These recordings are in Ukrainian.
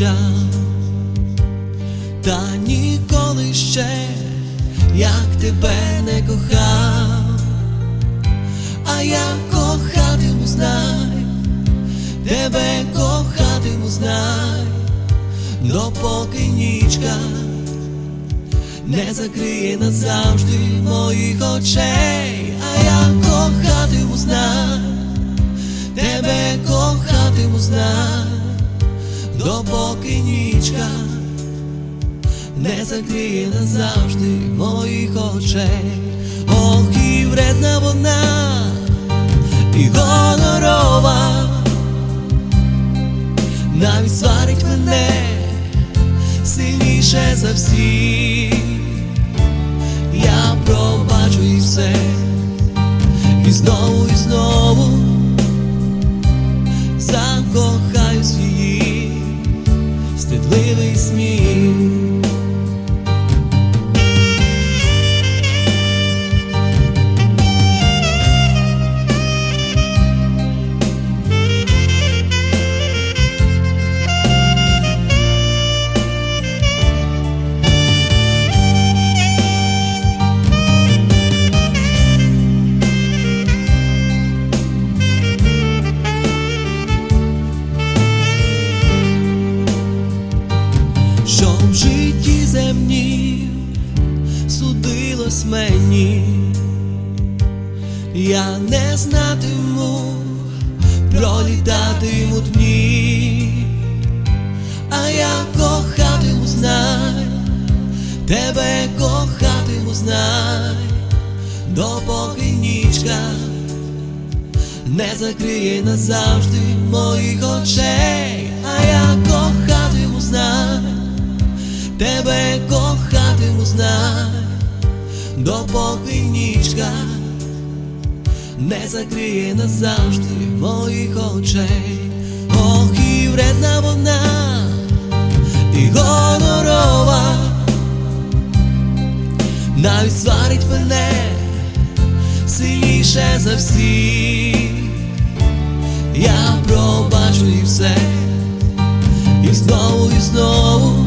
очам, та ніколи ще, як тебе не кохав, а я кохатиму, знай, тебе кохатиму, знай, допоки нічка не закриє назавжди моїх очей, допоки нічка не закриє назавжди моїх очей, ох і вредна вона, і гонорова, навіть сварить мене сильніше за всіх. Я пробачу і все, і знову, і знову закохаюсь її стидливий сміх. Судилось мені, я не знатиму, пролітатимуть дні, а я кохатиму, знай, тебе кохатиму, знай, допоки нічка не закриє назавжди моїх очей, а я кохатиму, знай, тебе кохатиму, знай, допоки нічка не закриє назавжди моїх очей, ох і вредна вона, і гонорова, навіть сварить мене сильніше за всіх. Я пробачу і все, і знову, і знову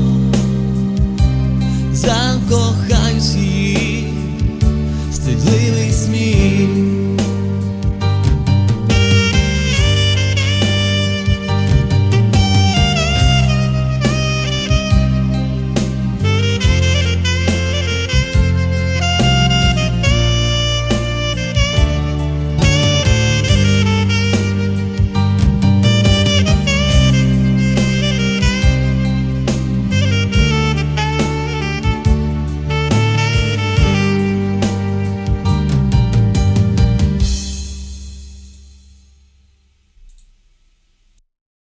закохаюсь її стидливий сміх.